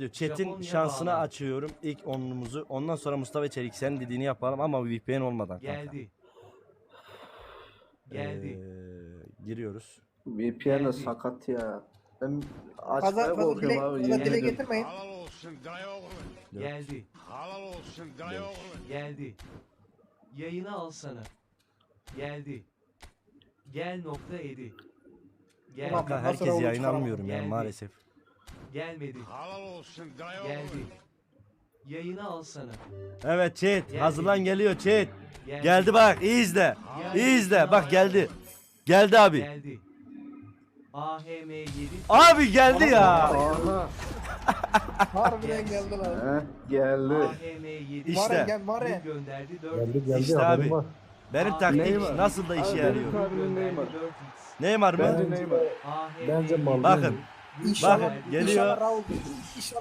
diyor. Chat'in Japonya şansına bağlı. açıyorum ilk onumuzu. Ondan sonra Mustafa Çelik sen dediğini yapalım ama VPN olmadan kanka. Geldi. Geldi. Ee, giriyoruz. VPN Geldi. de sakat ya. Ben açmaya fazla korkuyorum abi. fazla yemin dile getirmeyin. Halal olsun dayı oğlu. Dört. Geldi. Halal olsun dayı oğlu. Geldi. Yayını alsana. Geldi. Gel nokta edi. Gel. Ulan Kanka herkes yayın çıkaramadım. almıyorum ya Geldi. maalesef. Gelmedi. Halal olsun dayı Geldi. oğlu. Yayını alsana. Evet chat Geldi. hazırlan geliyor chat. Geldi. Geldi bak iyi izle. Geldi. İyi izle bak geldi. Geldi abi. Geldi. AHM 7. Abi geldi ya. Harbiden geldi lan. Heh, geldi. AHM 7. İşte. Mare gel Mare. gönderdi 4 Geldi geldi İşte abi. var. Benim taktik Neymar. nasıl da işe yarıyor. Neymar. Neymar mı? Bence Neymar. Bence mal. Bakın. İnşallah, Bakın, geliyor. İnşallah Raul. İnşallah